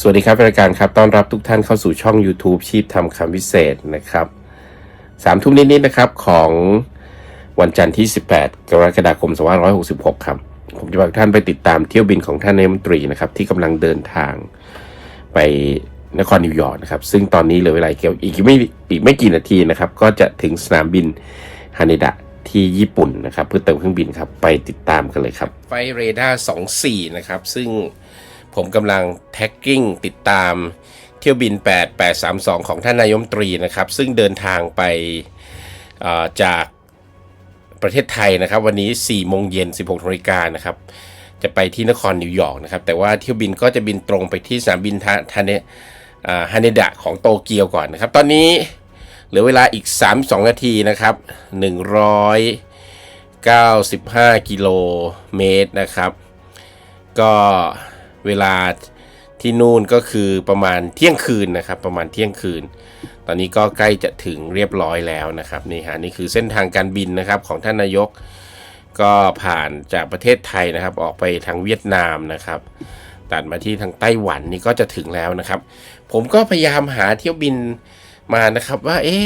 สวัสดีครับรายการครับต้อนรับทุกท่านเข้าสู่ช่อง YouTube ชีพทำคำพิเศษนะครับสามทุ่มนิดๆนะครับของวันจันทร์ที่ 18 กรกฎาคม2566 ครับ ผมจะพาทุกท่านไปติดตามเที่ยวบินของท่านนายมนตรีนะครับที่กำลังเดินทางไปนครนิวยอร์กนะครับ ซึ่งตอนนี้เหลือเวลาอีกอีกไม่อีกไม่กี่นาทีนะครับ ก็จะถึงสนามบินฮานิดะที่ญี่ปุ่นนะครับ เพื่อเติมเครื่องบินครับไปติดตามกันเลยครับ ไฟเรดาร์24 นะครับ ซึ่ง ผมกำลังแท็กกิ้งติดตามเที่ยวบิน 8832 ของท่านนายมตรีนะครับ ซึ่งเดินทางไปจากประเทศไทยนะครับ วันนี้4โมงเย็น 16นาฬิกานะครับ จะไปที่นครนิวยอร์กนะครับ แต่ว่าเที่ยวบินก็จะบินตรงไปที่สนามบินทาเนอ่าฮาเนดะของโตเกียวก่อนนะครับ ตอนนี้เหลือเวลาอีก 32 นาทีนะครับ 195 กิโลเมตรนะครับ ก็ เวลาที่นู่นก็คือประมาณเที่ยงคืนนะครับ ประมาณเที่ยงคืน ตอนนี้ก็ใกล้จะถึงเรียบร้อยแล้วนะครับนี่ฮะนี่คือเส้นทางการบินนะครับของท่านนายก ก็ผ่านจากประเทศไทยนะครับ ออกไปทางเวียดนามนะครับตัดมาที่ทางไต้หวันนี่ก็จะถึงแล้วนะครับ ผมก็พยายามหาเที่ยวบินมานะครับว่าเอ๊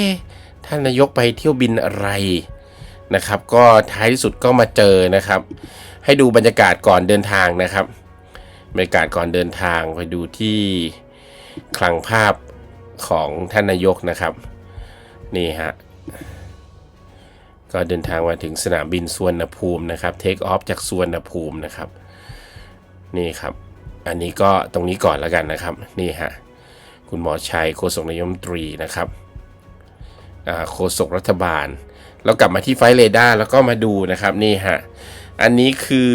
ท่านนายกไปเที่ยวบินอะไรนะครับ ก็ท้ายที่สุดก็มาเจอนะครับ ให้ดูบรรยากาศก่อนเดินทางนะครับ บรรยากาศก่อนเดินทางไปดูที่คลังภาพของท่านนายกนะครับ นี่ฮะ ก็เดินทางมาถึงสนามบินสวรรณภูมินะครับเทคออฟจากสวรรณภูมินะครับ นี่ครับ อันนี้ก็ตรงนี้ก่อนแล้วกันนะครับ นี่ฮะ คุณหมอชัยโฆษกนายมตรีนะครับอ่าโฆษกรัฐบาลเรากลับมาที่ไฟล์เรดาร์แล้วก็มาดูนะครับ นี่ฮะ อันนี้คือ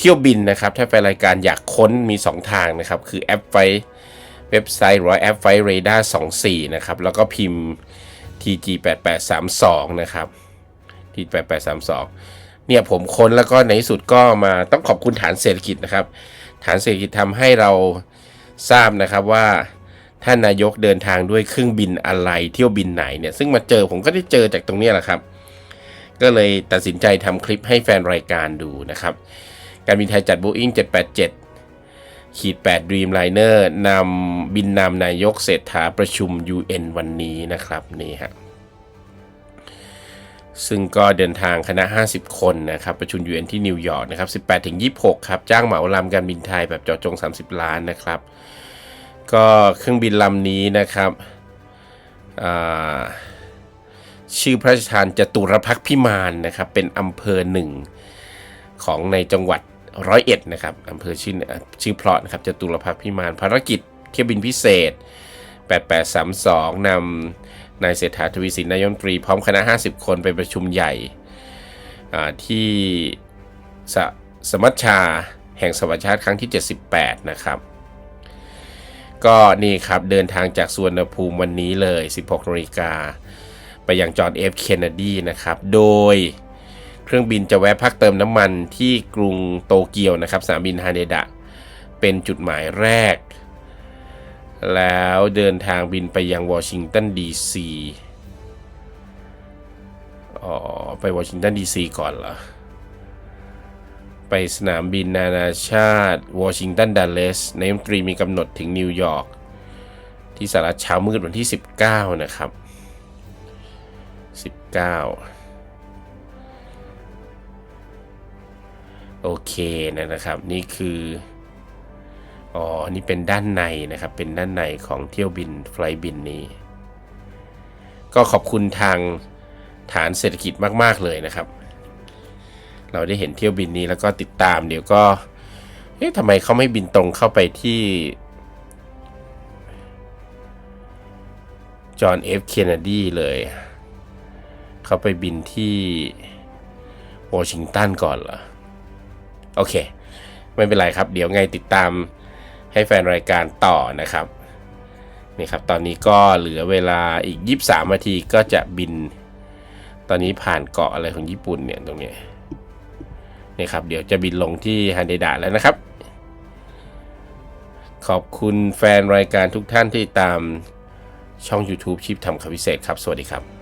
เที่ยวบินนะครับถ้าแฟนรายการอยากค้นมี 2 ทางนะครับ คือแอปไฟเว็บไซต์หรือแอปไฟเรดาร์24 นะครับ แล้วก็พิมพ์ TG 8832 นะครับ TG 8832 เนี่ยผมค้นแล้วก็ในที่สุดก็มาต้องขอบคุณฐานเศรษฐกิจนะครับ ฐานเศรษฐกิจทำให้เราทราบนะครับว่าท่านนายกเดินทางด้วยเครื่องบินอะไรเที่ยวบินไหนเนี่ยซึ่งมาเจอผมก็ได้เจอจากตรงนี้แหละครับ ก็เลยตัดสินใจทำคลิปให้แฟนรายการดูนะครับ การบินไทยจัด Boeing 787ขีด8 Dreamliner นำบินนำนายกเศรษฐาประชุม UN วันนี้นะครับนี่ฮะซึ่งก็เดินทางคณะ 50 คนนะครับ ประชุม UN ที่นิวยอร์กนะครับ 18-26 ครับ จ้างเหมาลำการบินไทยแบบเจาะจง 30 ล้านนะครับ ก็เครื่องบินลำนี้นะครับชื่อพระราชทานจตุรพักพิมานนะครับ เป็นอำเภอหนึ่งของในจังหวัด ร้อยเอ็ดนะครับอำเภอชื่อชื่อเพราะนะครับจตุรพักพิมานภารกิจเที่ยวบินพิเศษ 8832 นำนายเศรษฐาทวีสินนายมนตรีพร้อมคณะ 50 คนไปประชุมใหญ่ที่สสมัชชาแห่งสวัชชาติครั้งที่ 78 นะครับ ก็นี่ครับเดินทางจากสวรรณภูมิวันนี้เลย 16นาฬิกาไปยังจอห์นเอฟเคนเนดีนะครับ โดย เครื่องบินจะแวะพักเติมน้ำมันที่กรุงโตเกียวนะครับสนามบินฮาเนดะ เป็นจุดหมายแรก แล้วเดินทางบินไปยังวอชิงตันดีซีอ๋อ ไปวอชิงตันดีซีก่อนเหรอ ไปสนามบินนานาชาติวอชิงตันดัลเลสนายกรัฐมตรีมีกำหนดถึงนิวยอร์กที่สหรัฐเช้ามืดวันที่ 19 นะครับ 19 โอเคนะครับ นี่คืออ๋อนี่เป็นด้านในนะครับ เป็นด้านในของเที่ยวบินไฟล์บินนี้ ก็ขอบคุณทางฐานเศรษฐกิจมาก ๆ เลยนะครับ เราได้เห็นเที่ยวบินนี้แล้วก็ติดตามเดี๋ยวก็เอ๊ะทำไมเขาไม่บินตรงเข้าไปที่จอห์นเอฟเคนเนดีเลย เขาไปบินที่วอชิงตันก่อนเหรอ โอเค ไม่เป็นไรครับ เดี๋ยวไงติดตามให้แฟนรายการต่อนะครับนี่ครับ ตอนนี้ก็เหลือเวลาอีก 23นาทีก็จะบิน ตอนนี้ผ่านเกาะอะไรของญี่ปุ่นเนี่ยตรงนี้นี่ครับ เดี๋ยวจะบินลงที่ฮันเดดะแล้วนะครับ ขอบคุณแฟนรายการทุกท่านที่ตามช่อง YouTube ชิปทำคำพิเศษครับ สวัสดีครับ